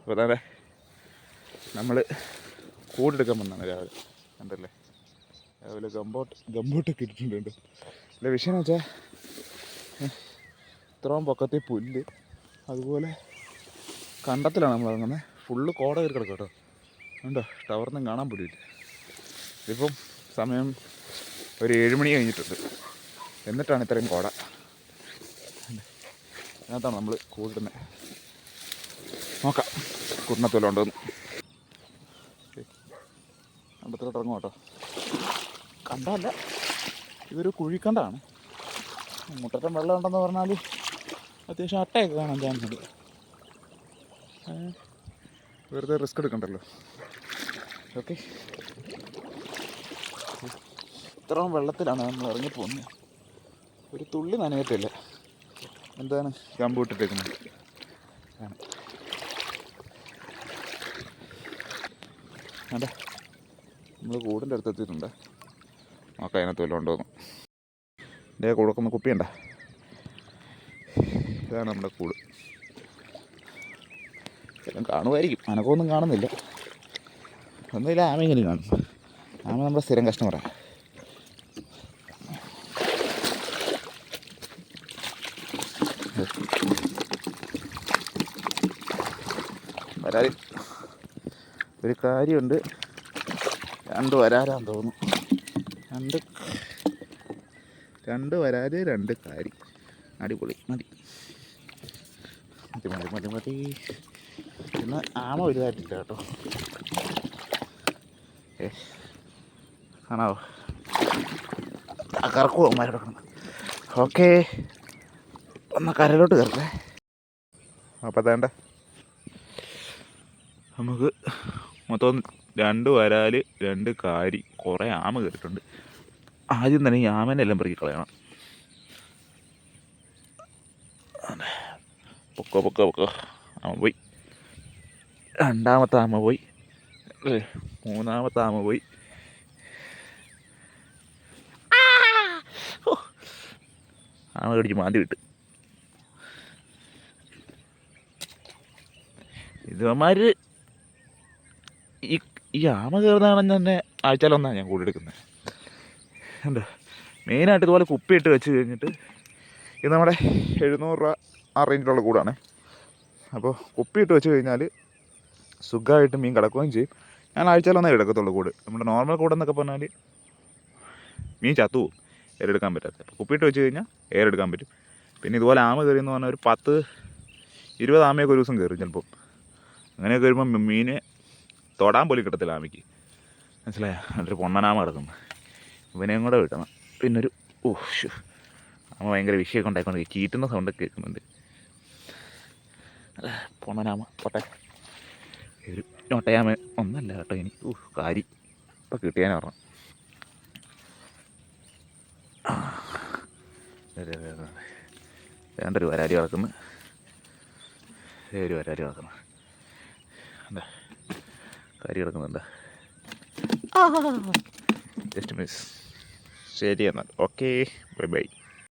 അപ്പോൾ അതെ നമ്മൾ കൂടെടുക്കാൻ വന്നാണ് രാവിലെ. കണ്ടല്ലേ? രാവിലെ ഗംബോട്ട് ഗംബോട്ടൊക്കെ ഇട്ടിട്ടുണ്ട്. അല്ല വിഷയം വെച്ചാൽ ഇത്രയും പൊക്കത്തെ പുല്ല് അതുപോലെ കണ്ടത്തിലാണ് നമ്മൾ ഇറങ്ങുന്നത് ഫുള്ള് കോട കയറി കിടക്കും കേട്ടോ. ഉണ്ടോ ടവറിനും കാണാൻ പറ്റില്ല ഇതിപ്പം സമയം ഒരു ഏഴുമണി കഴിഞ്ഞിട്ടുണ്ട്. എന്നിട്ടാണ് ഇത്രയും കോട. അതിനകത്താണ് നമ്മൾ കൂടിടുന്നത് നോക്കാം. കുന്നത്തോല ഉണ്ടോന്ന് കണ്ടത്തിലോട്ട് ഇറങ്ങും കേട്ടോ. കണ്ടല്ല. ഇതൊരു കുഴിക്കണ്ടാണ്. മുട്ടറ്റം വെള്ളം ഉണ്ടെന്ന് പറഞ്ഞാൽ അത്യാവശ്യം അട്ടയൊക്കെ കാണാൻ ചാൻസ് ഉണ്ട്. വെറുതെ റിസ്ക് എടുക്കണ്ടല്ലോ. ഓക്കെ ഇത്രയും വെള്ളത്തിലാണ് നമ്മൾ ഇറങ്ങി പോകുന്നത് ഒരു തുള്ളി നനയത്തില്ല. എന്താണ്? കമ്പ് ഇട്ടിട്ടേക്കുന്നത്. ആണ്. അതെ നമ്മൾ കൂടിന്റെ അടുത്ത് എത്തിയിട്ടുണ്ട്. നോക്കാം അതിനകത്ത് വല്ലതും ഉണ്ടോന്ന് ഇതേ കൊടുക്കുന്ന കുപ്പിയുണ്ട? ഇതാണ് നമ്മുടെ കൂട്. എല്ലാം കാണുമായിരിക്കും. അനക്കൊന്നും കാണുന്നില്ല. ഒന്നുമില്ല ആമ ആമയെങ്കിലും കാണും. ആമ നമ്മുടെ സ്ഥിരം കസ്റ്റമറാണ് വരാതി. ഒരു കാര്യമുണ്ട്. രണ്ട് വരാരാന്ന് തോന്നുന്നു. രണ്ട് രണ്ട് വരാൽ രണ്ട് കാരി അടിപൊളി. മതി. മതി മതി മതി മതി. പിന്നെ ആമ വലുതായിട്ടില്ല കേട്ടോ. ഏ കാണാവോ? കറക്കു കറക്കുമോ ഓക്കെ. ഒന്ന് കരയിലോട്ട് കയറട്ടെ. അപ്പം തേണ്ട. നമുക്ക് മൊത്തം രണ്ട് വരാൽ രണ്ട് കാരി കുറേ ആമ കയറിയിട്ടുണ്ട് ആദ്യം തന്നെ ഈ ആമേനെ എല്ലാം പെറുക്കി കളയണം. പൊക്ക പൊക്കോ പൊക്കോ. ആമ പോയി. രണ്ടാമത്തെ ആമ പോയി. മൂന്നാമത്തെ ആമ പോയി. ആമ കടിച്ച് മാന്തി വിട്ട്. ഇതുമാര് ഈ ഈ ആമ കയറുന്നതാണെന്ന് തന്നെ ആഴ്ചയിലൊന്നാണ് ഞാൻ കൂടെ എടുക്കുന്നത്. എന്താ? മെയിനായിട്ട് ഇതുപോലെ കുപ്പിയിട്ട് വെച്ച് കഴിഞ്ഞിട്ട് ഇത് നമ്മുടെ എഴുന്നൂറ് രൂപ ആ റേഞ്ചിലുള്ള കൂടാണ്. അപ്പോൾ കുപ്പിയിട്ട് വെച്ച് കഴിഞ്ഞാൽ സുഖമായിട്ട് മീൻ കിടക്കുകയും ചെയ്യും. ഞാൻ ആഴ്ചയിലൊന്നേ എടുക്കത്തുള്ളൂ കൂട്. നമ്മുടെ നോർമൽ കൂടെന്നൊക്കെ പറഞ്ഞാൽ മീൻ ചത്തു പോകും. ഏറെടുക്കാൻ പറ്റാത്ത. അപ്പോൾ കുപ്പിയിട്ട് വെച്ച് കഴിഞ്ഞാൽ ഏറെടുക്കാൻ പറ്റും. പിന്നെ ഇതുപോലെ ആമ കയറി എന്ന് പറഞ്ഞാൽ ഒരു പത്ത് ഇരുപത് ആമയൊക്കെ ഒരു ദിവസം കയറും ചിലപ്പോൾ അങ്ങനെയൊക്കെ വരുമ്പോൾ മീനെ തൊടാൻ പോലും കിട്ടത്തില്ല ആമയ്ക്ക്. മനസ്സിലായ? എന്നിട്ട് പൊണ്ണനാമ കിടക്കുന്നു. ഇവനെയും കൂടെ വിട്ടണം പിന്നൊരു ഓ ശ്ശോ. ആമ ഭയങ്കര വിഷയമൊക്കെ ഉണ്ടായിക്കൊണ്ട് ചീറ്റുന്ന സൗണ്ടൊക്കെ കേൾക്കുന്നുണ്ട്. പൊണ്ണനാമ പൊട്ടെ. ഒരു ഞൊട്ടയാമ ഒന്നല്ല കേട്ടോ ഇനി. ഓ കാരി. ഇപ്പം കിട്ടിയാൻ പറഞ്ഞു വേണ്ടൊരു വരാരി കിടക്കുന്നു ഒരു വരാരി കിടക്കുന്നു എന്താ കരി കിടക്കുന്നുണ്ട് ജസ്റ്റ് മിസ് ശരി എന്നാൽ. Okay bye bye